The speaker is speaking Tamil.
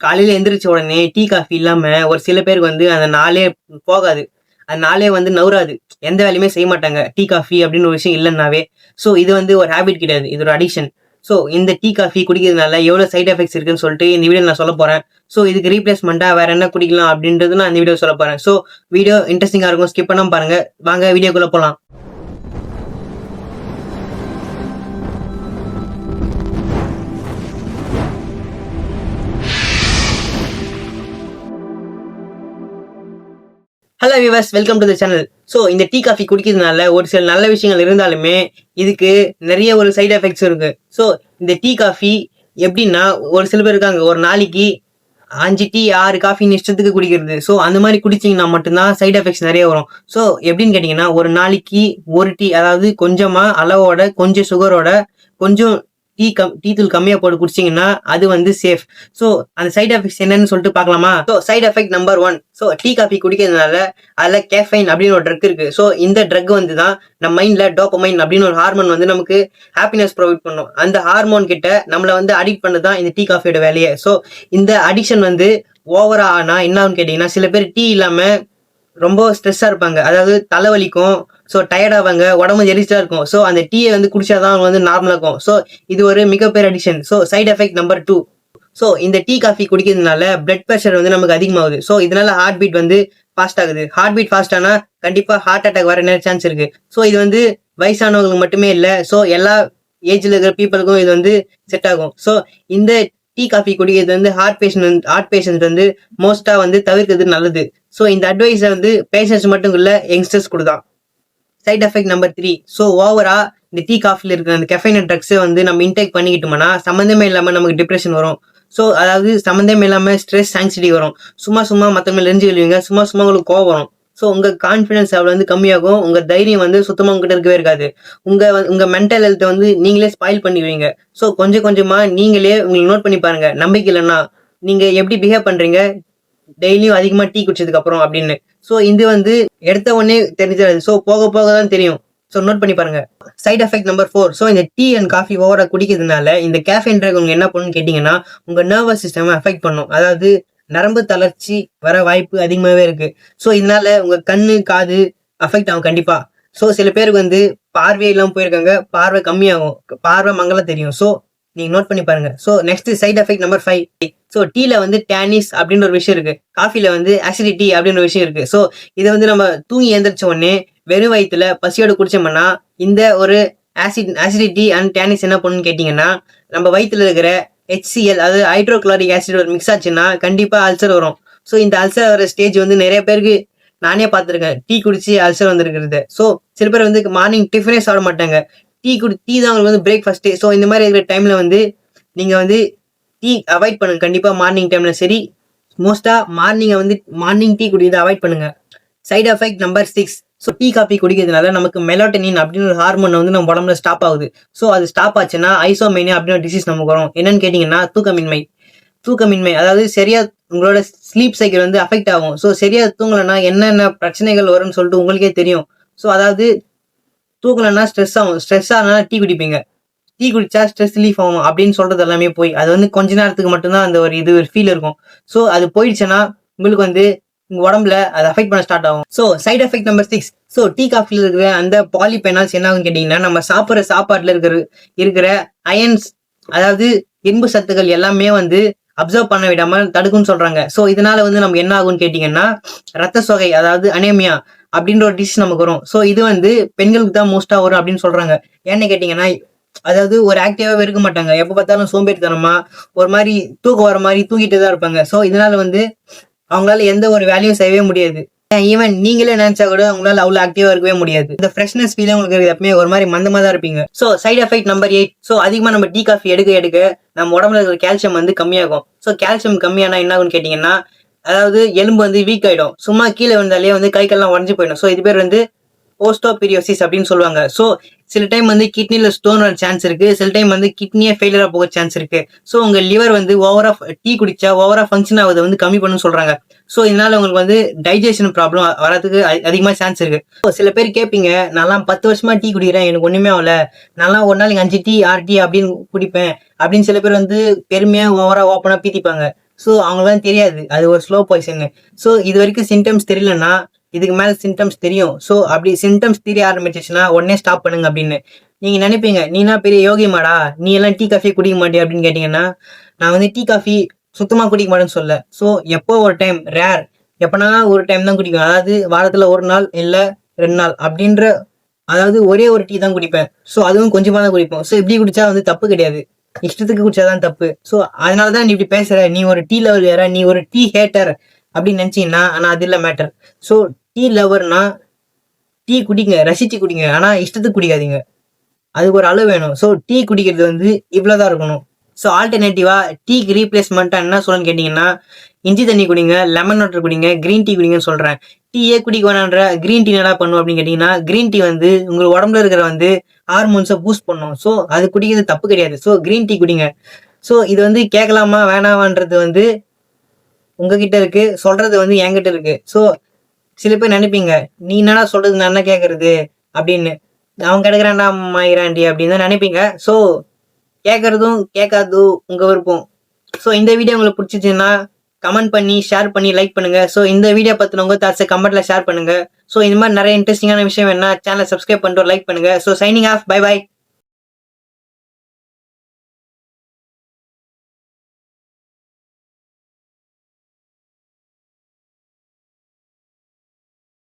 காலையில் எந்திரிச்ச உடனே டீ காஃபி இல்லாமல் ஒரு சில பேருக்கு வந்து அந்த நாளே போகாது. அந்த நாளே வந்து நவுறாது. எந்த வேலையுமே செய்ய மாட்டாங்க. டீ காஃபி அப்படின்னு ஒரு விஷயம் இல்லைன்னாவே. ஸோ இது வந்து ஒரு ஹேபிட் கிடையாது. இது ஒரு அடிக்ஷன் ஸோ இந்த டீ காஃபி குடிக்கிறதுனால எவ்வளோ சைட் எஃபெக்ட்ஸ் இருக்குன்னு சொல்லிட்டு இந்த வீடியோ நான் சொல்ல போகிறேன் ஸோ இதுக்கு ரீப்ளேஸ்மெண்ட்டாக வேறு என்ன குடிக்கலாம் அப்படின்றது நான் இந்த வீடியோ சொல்ல போகிறேன் ஸோ வீடியோ இன்ட்ரெஸ்டிங்காக இருக்கும். ஸ்கிப் பண்ணாமல் பாருங்கள் வாங்க வீடியோக்குள்ளே போகலாம் hello viewers welcome to the channel so இந்த டீ காஃபி குடிக்கிறதுனால ஒரு சில நல்ல விஷயங்கள் இருந்தாலுமே இதுக்கு நிறைய ஒரு சைடு எஃபெக்ட்ஸ் இருக்கு. ஸோ இந்த டீ காஃபி எப்படின்னா ஒரு சில பேர் இருக்காங்க. ஒரு நாளைக்கு அஞ்சு டீ ஆறு காஃபின்னு இஷ்டத்துக்கு குடிக்கிறது. ஸோ அந்த மாதிரி குடிச்சிங்கன்னா மட்டும்தான் சைடு எஃபெக்ட்ஸ் நிறைய வரும். ஸோ எப்படின்னு கேட்டிங்கன்னா ஒரு நாளைக்கு ஒரு டீ அதாவது கொஞ்சமாக அளவோட கொஞ்சம் சுகரோட கொஞ்சம் டீ கம் டீ தூள் கம்மியாக போட்டு குடிச்சிங்கன்னா அது வந்து சேஃப் ஸோ அந்த சைடு எஃபெக்ட்ஸ் என்னன்னு சொல்லிட்டு பார்க்கலாமா? So side effect number one so tea coffee குடிக்கிறதுனால அதில் கேஃபைன் அப்படின்னு ஒரு ட்ரக் இருக்கு. ஸோ இந்த ட்ரக் வந்து தான் நம்ம மைண்ட்ல டோப்பமைன் அப்படின்னு ஒரு ஹார்மோன் வந்து நமக்கு ஹாப்பினஸ் ப்ரொவைட் பண்ணும். அந்த ஹார்மோன் கிட்ட நம்மளை வந்து அடிக்ட் பண்ணது தான் இந்த டீ காஃபியோட வேலையை. ஸோ இந்த அடிக்ஷன் வந்து ஓவரா ஆனால் என்ன ஆகும்னு கேட்டிங்கன்னா சில பேர் டீ இல்லாமல் ரொம்ப ஸ்ட்ரெஸ்ஸாக இருப்பாங்க. அதாவது தலைவலிக்கும் ஸோ டயர்டாவாங்க உடம்பு எரிச்சலாக இருக்கும். ஸோ அந்த டீயை வந்து குடிச்சாதான் அவங்க வந்து நார்மலாக இருக்கும். ஸோ இது ஒரு மிகப்பெரிய addiction so side effect number two so இந்த டீ காஃபி குடிக்கிறதுனால பிளட் ப்ரெஷர் வந்து நமக்கு அதிகமாகுது. ஸோ இதனால ஹார்ட் பீட் வந்து ஃபாஸ்ட் ஆகுது. ஹார்ட் பீட் ஃபாஸ்ட் ஆனால் கண்டிப்பாக ஹார்ட் அட்டாக் வர நிறைய சான்ஸ் இருக்கு. ஸோ இது வந்து வயசானவங்களுக்கு மட்டுமே இல்லை. ஸோ எல்லா ஏஜில் இருக்கிற பீப்புளுக்கும் இது வந்து செட் ஆகும். ஸோ இந்த டீ காஃபி குடிக்கிறது வந்து ஹார்ட் பேஷண்ட் ஹார்ட் பேஷண்ட் வந்து மோஸ்ட்டாக வந்து தவிர்க்கிறது நல்லது. ஸோ இந்த அட்வைஸை வந்து பேஷண்ட்ஸ் மட்டும் இல்லை youngsters கொடுதான். Side effect number three so ஓவரா இந்த டீ காஃபில் இருக்கிற அந்த கெஃபைன் ட்ரக்ஸை வந்து நம்ம இன்டேக் பண்ணிக்கிட்டோம்னா சம்மந்தமே இல்லாமல் நமக்கு டிப்ரெஷன் வரும். ஸோ அதாவது சம்மந்தமே இல்லாமல் ஸ்ட்ரெஸ் ஆங்ஸிட்டி வரும். சும்மா சும்மா மற்றவங்க லெஞ்சு எழுவீங்க சும்மா சும்மா உங்களுக்கு கோவம் வரும். ஸோ உங்கள் கான்ஃபிடன்ஸ் லெவல் வந்து கம்மியாகும். உங்கள் தைரியம் வந்து சுத்தமாக உங்ககிட்ட இருக்கவே இருக்காது. உங்கள் உங்கள் மென்டல் ஹெல்த்தை வந்து நீங்களே ஸ்பாயில் பண்ணிடுவீங்க. ஸோ கொஞ்சம் கொஞ்சமாக நீங்களே உங்களுக்கு நோட் பண்ணி பாருங்கள் நம்பிக்கை இல்லைன்னா நீங்கள் எப்படி பிஹேவ் பண்ணுறீங்க டெய்லியும் அதிகமாக டீ குடிச்சதுக்கு அப்புறம் அப்படின்னு. ஸோ இது வந்து எடுத்த உடனே தெரிஞ்சிடாது ஸோ போக போக தான் தெரியும். ஸோ நோட் பண்ணி பாருங்க. Side effect number four so இந்த டீ அண்ட் காஃபி ஓவராக குடிக்கிறதுனால இந்த கேஃபின் ட்ரக் உங்க என்ன பண்ணுன்னு கேட்டிங்கன்னா உங்க நர்வஸ் சிஸ்டம் அஃபெக்ட் பண்ணும். அதாவது நரம்பு தளர்ச்சி வர வாய்ப்பு அதிகமாகவே இருக்கு. ஸோ இதனால உங்க கண்ணு காது அஃபெக்ட் ஆகும் கண்டிப்பா. ஸோ சில பேருக்கு வந்து பார்வை போயிருக்காங்க. பார்வை கம்மியாகும். பார்வை மங்கள தெரியும். ஸோ நீங்க நோட் பண்ணி பாருங்க. So next side effect number five so டீல வந்து டேனிஸ் அப்படின்னு ஒரு விஷயம் இருக்கு. காஃபில வந்து ஆசிடிட்டி அப்படின்னு ஒரு விஷயம் இருக்கு. ஸோ இதை வந்து நம்ம தூங்கி எந்திரிச்ச உடனே வெறும் வயிற்றுல பசியோட குடிச்சோம்னா இந்த ஒரு ஆசிட் ஆசிடிட்டி அண்ட் டேனிஸ் என்ன பண்ணுன்னு கேட்டிங்கன்னா நம்ம வயிற்றுல இருக்கிற ஹெச்சிஎல் அதாவது ஹைட்ரோக்ளோரிக் ஆசிட் ஒரு மிக்ஸ் ஆச்சுன்னா கண்டிப்பாக அல்சர் வரும். ஸோ இந்த அல்சர் வர ஸ்டேஜ் வந்து நிறைய பேருக்கு நானே பார்த்துருக்கேன். டீ குடிச்சு அல்சர் வந்திருக்கிறது. ஸோ சில பேர் வந்து மார்னிங் டிஃபனே சாப்பிட மாட்டாங்க. டீ குடி டீ தான் அவங்களுக்கு வந்து பிரேக்ஃபாஸ்ட்டு ஸோ இந்த மாதிரி இருக்கிற டைமில் வந்து நீங்கள் வந்து டீ அவாய்ட் பண்ணுங்க. கண்டிப்பாக மார்னிங் டைமில் சரி. மோஸ்ட்டாக மார்னிங்கை வந்து மார்னிங் டீ குடிக்கிறத அவாய்ட் பண்ணுங்க. Side effect number six so tea coffee குடிக்கிறதுனால நமக்கு மெலோட்டனின் அப்படின்னு ஒரு ஹார்மோன் வந்து நம்ம உடம்புல ஸ்டாப் ஆகுது. ஸோ அது ஸ்டாப் ஆச்சுன்னா ஐசோமேனியா அப்படின்னு ஒரு டிசீஸ் நமக்கு வரும். என்னன்னு கேட்டிங்கன்னா தூக்கமின்மை. தூக்கமின்மை அதாவது சரியா உங்களோட ஸ்லீப் சைக்கிள் வந்து அஃபெக்ட் ஆகும். ஸோ சரியா தூங்கலைன்னா என்னென்ன பிரச்சனைகள் வரும்னு சொல்லிட்டு உங்களுக்கே தெரியும். ஸோ அதாவது தூங்கலைன்னா ஸ்ட்ரெஸ் ஆகும். ஸ்ட்ரெஸ் ஆனால் டீ குடிப்பீங்க. டீ குடிச்சா ஸ்ட்ரெஸ் ரிலீஃப் ஆகும் அப்படின்னு சொல்றது எல்லாமே போய் அது வந்து கொஞ்ச நேரத்துக்கு மட்டும்தான் அந்த ஒரு இது ஒரு ஃபீல் இருக்கும். ஸோ அது போயிடுச்சுன்னா உங்களுக்கு வந்து உங்க உடம்புல அது அஃபெக்ட் பண்ண ஸ்டார்ட் ஆகும். So side effect number six so tea காஃபில இருக்கிற அந்த பாலிபெனால்ஸ் என்ன ஆகும் கேட்டீங்கன்னா நம்ம சாப்பிட்ற சாப்பாட்டில் இருக்கிற இருக்கிற அயன்ஸ் அதாவது இரும்பு சத்துக்கள் எல்லாமே வந்து அப்சர்வ் பண்ண விடாம தடுக்கும்னு சொல்றாங்க. ஸோ இதனால வந்து நம்ம என்ன ஆகும்னு கேட்டீங்கன்னா ரத்த சோகை அதாவது அனேமியா அப்படின்ற ஒரு டிஷ் நமக்கு வரும். ஸோ இது வந்து பெண்களுக்கு தான் மோஸ்டா வரும் அப்படின்னு சொல்றாங்க. ஏன்னு கேட்டீங்கன்னா அதாவது ஒரு ஆக்டிவாவே இருக்க மாட்டாங்க. எப்போ பார்த்தாலும் சோம்பேறித்தனமா ஒரு மாதிரி தூக்கம் வர மாதிரி தூங்கிட்டு தான் இருப்பாங்க. ஸோ இதனால வந்து அவங்களால எந்த ஒரு வேலையும் செய்யவே முடியாது. ஈவன் நீங்களே நினைச்சா கூட உங்களால அவ்வளவு ஆக்டிவா இருக்கவே முடியாது. இந்த ஃப்ரெஷ்னஸ் ஃபீல் உங்களுக்கு எப்பவுமே ஒரு மாதிரி மந்தமா தான் இருப்பீங்க. So side effect number eight so அதிகமா நம்ம டீ காஃபி எடுக்க எடுக்க நம்ம உடம்புல இருக்கிற கால்சியம் வந்து கம்மியாகும். ஸோ கால்சியம் கம்மியானா என்ன ஆகும்னு கேட்டீங்கன்னா அதாவது எலும்பு வந்து வீக் ஆயிடும். சும்மா கீழே விழுந்தாலே வந்து கை கால்லாம் உடஞ்சு போயிடும். ஸோ இது பேர் வந்து போஸ்டோபிரியோசிஸ் அப்படின்னு சொல்லுவாங்க. ஸோ சில டைம் வந்து கிட்னியில் ஸ்டோன் வர சான்ஸ் இருக்கு. சில டைம் வந்து கிட்னியே ஃபெயிலியராக போக சான்ஸ் இருக்கு. ஸோ உங்க லிவர் வந்து ஓவரா டீ குடிச்சா ஓவரா ஃபங்க்ஷன் ஆகுது வந்து கம்மி பண்ணு சொல்றாங்க. ஸோ இதனால உங்களுக்கு வந்து டைஜஷன் ப்ராப்ளம் வரதுக்கு அதிகமாக சான்ஸ் இருக்கு. ஸோ சில பேர் கேட்பீங்க நான்லாம் பத்து வருஷமா டீ குடிக்கிறேன் எனக்கு ஒன்றுமே ஆகல. நான்லாம் ஒரு நாளைக்கு அஞ்சு டீ ஆறு டீ அப்படின்னு குடிப்பேன். அப்படின்னு சில பேர் வந்து பெருமையாக ஓவரா ஓப்பனாக பீத்திப்பாங்க. ஸோ அவங்களுக்குலாம் தெரியாது. அது ஒரு ஸ்லோ பாய்சன் ஸோ இது வரைக்கும் சிம்டம்ஸ் தெரியலன்னா இதுக்கு மேலே சிம்டம்ஸ் தெரியும். ஸோ அப்படி சிம்டம்ஸ் தெரிய ஆரம்பிச்சிச்சுன்னா உடனே ஸ்டாப் பண்ணுங்க அப்படின்னு. நீங்கள் நினைப்பீங்க நீனா பெரிய யோகிமாடா நீ எல்லாம் டீ காஃபி குடிக்க மாட்டே அப்படின்னு கேட்டிங்கன்னா நான் வந்து டீ காஃபி சுத்தமாக குடிக்க மாட்டேன்னு சொல்ல. ஸோ எப்போ ஒரு டைம் ரேர் எப்போனா ஒரு டைம் தான் குடிக்கும் அதாவது வாரத்தில் ஒரு நாள் இல்லை ரெண்டு நாள் அப்படின்ற அதாவது ஒரே ஒரு டீ தான் குடிப்பேன். ஸோ அதுவும் கொஞ்சமாக தான் குடிப்போம். ஸோ இப்படி குடிச்சா வந்து தப்பு கிடையாது. இஷ்டத்துக்கு குடிச்சாதான் தப்பு. ஸோ அதனால தான் நீ இப்படி பேசுற. நீ ஒரு டீ லெவல் வேற நீ ஒரு டீ ஹேட்டர் அப்படின்னு நினச்சிங்கன்னா ஆனால் அது இல்லை மேட்டர் ஸோ டீ லவர்னா டீ குடிங்க ரசித்து குடிங்க. ஆனால் இஷ்டத்துக்கு குடிக்காதீங்க. அதுக்கு ஒரு அளவு வேணும். ஸோ டீ குடிக்கிறது வந்து இவ்வளோதான் இருக்கணும். ஸோ ஆல்டர்னேட்டிவாக டீக்கு ரீப்ளேஸ்மெண்ட்டாக என்ன சொல்லணும்னு கேட்டிங்கன்னா இஞ்சி தண்ணி குடிங்க லெமன் வாட்டர் குடிங்க க்ரீன் டீ குடிங்கன்னு சொல்கிறேன் டீயே குடிக்க வேணான்ற க்ரீன் டீ நல்லா பண்ணும் அப்படின்னு கேட்டிங்கன்னா க்ரீன் டீ வந்து உங்கள் உடம்புல இருக்கிற வந்து ஹார்மோன்ஸை பூஸ்ட் பண்ணும். ஸோ அது குடிக்கிறது தப்பு கிடையாது. ஸோ க்ரீன் டீ குடிங்க. ஸோ இது வந்து கேட்கலாமா வேணாமான்றது வந்து உங்ககிட்ட இருக்கு சொல்கிறது வந்து என்கிட்ட இருக்குது ஸோ சில பேர் நினைப்பீங்க நீ என்னடா சொல்றது? நான் என்ன கேட்கறது அப்படின்னு. அவன் கிடக்குறான்டா மாயிராண்டி அப்படின்னு தான் நினைப்பீங்க. ஸோ கேட்கறதும் கேட்காததும் உங்க விருப்பம். ஸோ இந்த வீடியோ உங்களுக்கு பிடிச்சிச்சுன்னா கமெண்ட் பண்ணி ஷேர் பண்ணி லைக் பண்ணுங்க. ஸோ இந்த வீடியோ பத்தின உங்க தாட்ஸை கமெண்ட்ல ஷேர் பண்ணுங்க. ஸோ இந்த மாதிரி நிறைய இன்ட்ரெஸ்டிங்கான விஷயம் என்ன சேனலை சப்ஸ்கிரைப் பண்ணிட்டு லைக் பண்ணுங்க. So signing off bye bye